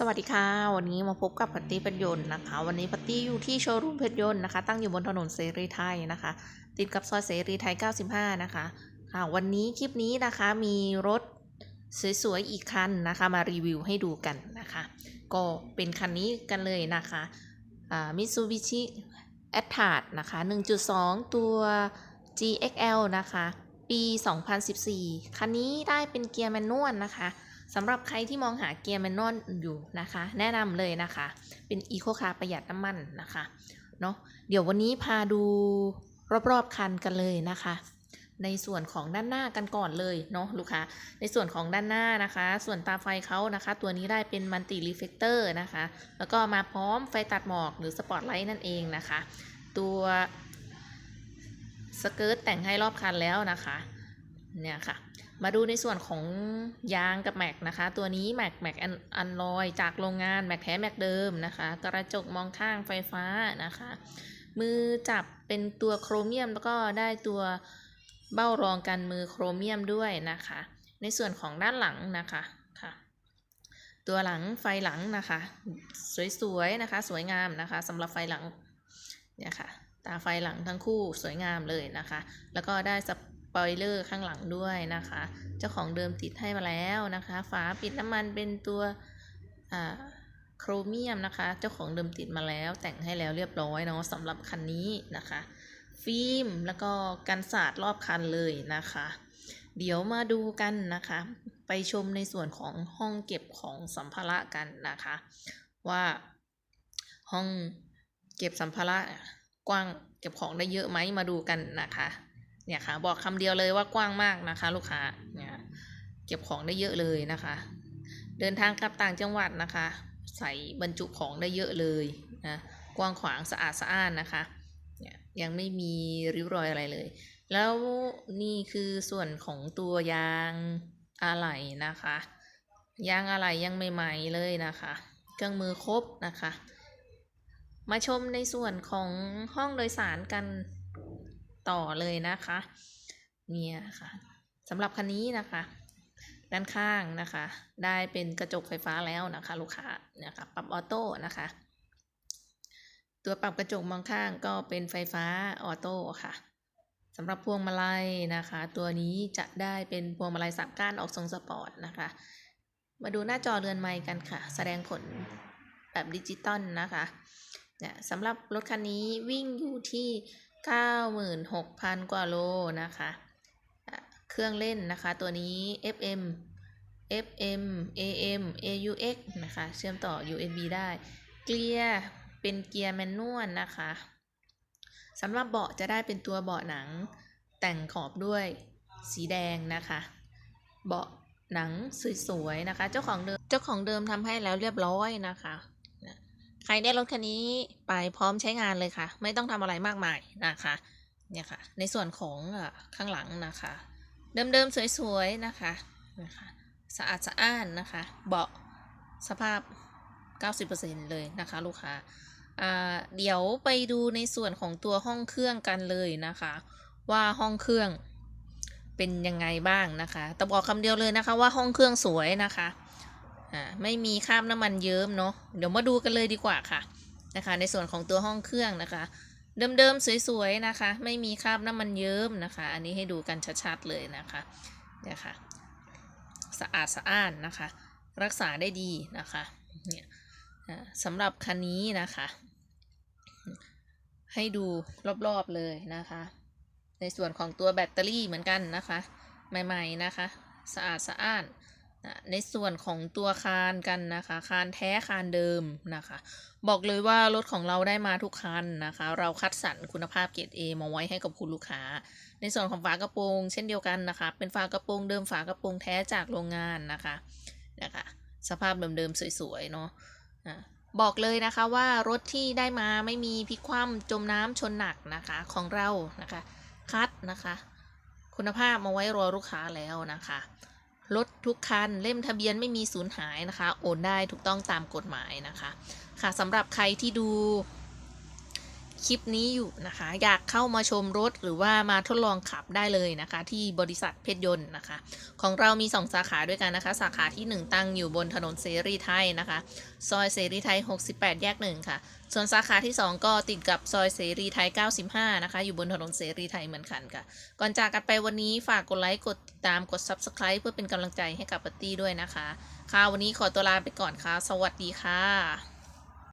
สวัสดีค่ะ วันนี้มาพบกับพัตตี้เพชรยนต์นะคะ วันนี้พัตตี้อยู่ที่โชว์รูมเพชรยนต์นะคะ ตั้งอยู่บนถนนเสรีไทยนะคะ ติดกับซอยเสรีไทย 95 นะคะค่ะวันนี้คลิปนี้นะคะมีรถสวยๆอีกคันนะคะ มารีวิวให้ดูกันนะคะ ก็เป็นคันนี้กันเลยนะคะมิตซูบิชิแอตทาร์ดนะคะ 1.2 ตัว GXL นะคะ ปี 2014 คันนี้ได้เป็นเกียร์แมนนวลนะคะ สำหรับใครที่มองหาเกียร์แมนนวลอยู่นะคะ แนะนำเลยนะคะ เป็นอีโคคาร์ประหยัดน้ำมันนะคะเนาะเดี๋ยววันนี้พาดูรอบๆคันกันเลยนะคะ ในส่วนของด้านหน้ากันก่อนเลยเนาะลูกค้าในส่วนของด้านหน้านะคะ ส่วนตาไฟเขานะคะ ตัวนี้ได้เป็นมัลติรีเฟกเตอร์นะคะ แล้วก็มาพร้อมไฟตัดหมอกหรือสปอตไลท์นั่นเองนะคะ ตัวสเกิร์ตแต่งให้รอบคันแล้วนะคะเนี่ยค่ะ มาดูในส่วนของยางกับแม็กนะคะ ตัวนี้แม็กแม็กอันลอยจากโรงงานแม็กแท้แม็กเดิมนะคะ กระจกมองข้างไฟฟ้านะคะ มือจับเป็นตัวโครเมียมแล้วก็ได้ตัวเบ้ารองกันมือโครเมียมด้วยนะคะ ในส่วนของด้านหลังนะคะค่ะ ตัวหลังไฟหลังนะคะ สวยๆนะคะ สวยงามนะคะสำหรับไฟหลังเนี่ยค่ะตาไฟหลังทั้งคู่สวยงามเลยนะคะ แล้วก็ได้ อยเลอร์ข้างหลังด้วยนะคะ เจ้าของเดิมติดให้มาแล้วนะคะ ฝาปิดน้ำมันเป็นตัวโครเมียมนะคะ เจ้าของเดิมติดมาแล้วแต่งให้แล้วเรียบร้อยเนาะสำหรับคันนี้นะคะ ฟิล์มแล้วก็กันสาดรอบคันเลยนะคะ เดี๋ยวมาดูกันนะคะ ไปชมในส่วนของห้องเก็บของสัมภาระกันนะคะ ว่าห้องเก็บสัมภาระกว้างเก็บของได้เยอะไหมมาดูกันนะคะ เนี่ยค่ะบอกคำเดียวเลยว่ากว้างมากนะคะ ลูกค้าเนี่ยเก็บของได้เยอะเลยนะคะ เดินทางกลับต่างจังหวัดนะคะ ใส่บรรจุของได้เยอะเลยนะกว้างขวางสะอาดสะอ้านนะคะเนี่ยยังไม่มีริ้วรอยอะไรเลย แล้วนี่คือส่วนของตัวยางอะไหล่นะคะยางอะไหล่ยังใหม่ๆเลยนะคะ เครื่องมือครบนะคะ มาชมในส่วนของห้องโดยสารกัน ต่อเลยนะคะ เนี่ยค่ะสำหรับคันนี้นะคะ ด้านข้างนะคะ ได้เป็นกระจกไฟฟ้าแล้วนะคะ ลูกค้านี่ยค่ะปรับออโต้นะคะ ตัวปรับกระจกมองข้างก็เป็นไฟฟ้าออโต้ค่ะสำหรับพวงมาลัยนะคะ ตัวนี้จะได้เป็นพวงมาลัยสามก้านออกทรงสปอร์ตนะคะ มาดูหน้าจอเรือนไม้กันค่ะ แสดงผลแบบดิจิตอลนะคะเนี่ยสำหรับรถคันนี้วิ่งอยู่ที่ 96,000 กว่าโลนะคะอะเครื่องเล่นนะคะตัวนี้ FM FM AM AUX นะคะ เชื่อมต่อ USB ได้ เกียร์เป็นเกียร์แมนนวลนะคะสำหรับเบาะจะได้เป็นตัวเบาะหนัง แต่งขอบด้วยสีแดงนะคะ เบาะหนังสวยๆนะคะ เจ้าของเดิมเจ้าของเดิมทำให้แล้วเรียบร้อยนะคะ ใครได้รถคันนี้ไปพร้อมใช้งานเลยค่ะ ไม่ต้องทำอะไรมากมายนะคะเนี่ยค่ะ ในส่วนของข้างหลังนะคะ เดิมๆสวยๆนะคะนะคะสะอาดสะอ้านนะคะ เบาะสภาพ 90%เลยนะคะลูกค้าเดี๋ยวไปดูในส่วนของตัวห้องเครื่องกันเลยนะคะ ว่าห้องเครื่องเป็นยังไงบ้างนะคะแต่บอกคำเดียวเลยนะคะว่าห้องเครื่องสวยนะคะ อ่าไม่มีคราบน้ำมันเยิ้มเนาะเดี๋ยวมาดูกันเลยดีกว่าค่ะนะคะ ในส่วนของตัวห้องเครื่องนะคะ เดิมๆสวยๆนะคะ ไม่มีคราบน้ำมันเยิ้มนะคะ อันนี้ให้ดูกันชัดๆเลยนะคะเนี่ยค่ะสะอาดสะอ้านนะคะ รักษาได้ดีนะคะเนี่ยสำหรับคันนี้นะคะ ให้ดูรอบๆเลยนะคะ ในส่วนของตัวแบตเตอรี่เหมือนกันนะคะ ใหม่ๆนะคะ สะอาดสะอ้าน ในส่วนของตัวคานกันนะคะ คานแท้คานเดิมนะคะ บอกเลยว่ารถของเราได้มาทุกคันนะคะ เราคัดสรรคุณภาพเกรด A มาไว้ให้กับคุณลูกค้า ในส่วนของฝากระโปรง เช่นเดียวกันนะคะ เป็นฝากระโปรงเดิมฝากระโปรงแท้จากโรงงานนะคะนะคะ สภาพเดิมๆสวยๆเนาะบอกเลยนะคะว่ารถที่ได้มาไม่มีพลิกคว่ำจมน้ำชนหนักนะคะของเรานะคะ คัดนะคะ คุณภาพมาไว้รอลูกค้าแล้วนะคะ รถทุกคัน เล่มทะเบียนไม่มีสูญหายนะคะ โอนได้ถูกต้องตามกฎหมายนะคะ ค่ะสำหรับใครที่ดู คลิปนี้อยู่นะคะ อยากเข้ามาชมรถหรือว่ามาทดลองขับได้เลยนะคะ ที่บริษัทเพชรยนต์นะคะ ของเรามี 2 สาขาด้วยกันนะคะ สาขาที่ 1 ตั้งอยู่บนถนนเสรีไทยนะคะ ซอยเสรีไทย 68 แยกหนึ่งค่ะ ส่วนสาขาที่ 2 ก็ติดกับซอยเสรีไทย 95 นะคะ อยู่บนถนนเสรีไทยเหมือนกันค่ะ ก่อนจากกันไปวันนี้ฝากกดไลค์กดติดตามกด Subscribe เพื่อเป็นกำลังใจให้กับปาร์ตี้ด้วยนะคะค่ะวันนี้ขอตัวลาไปก่อนค่ะ สวัสดีค่ะ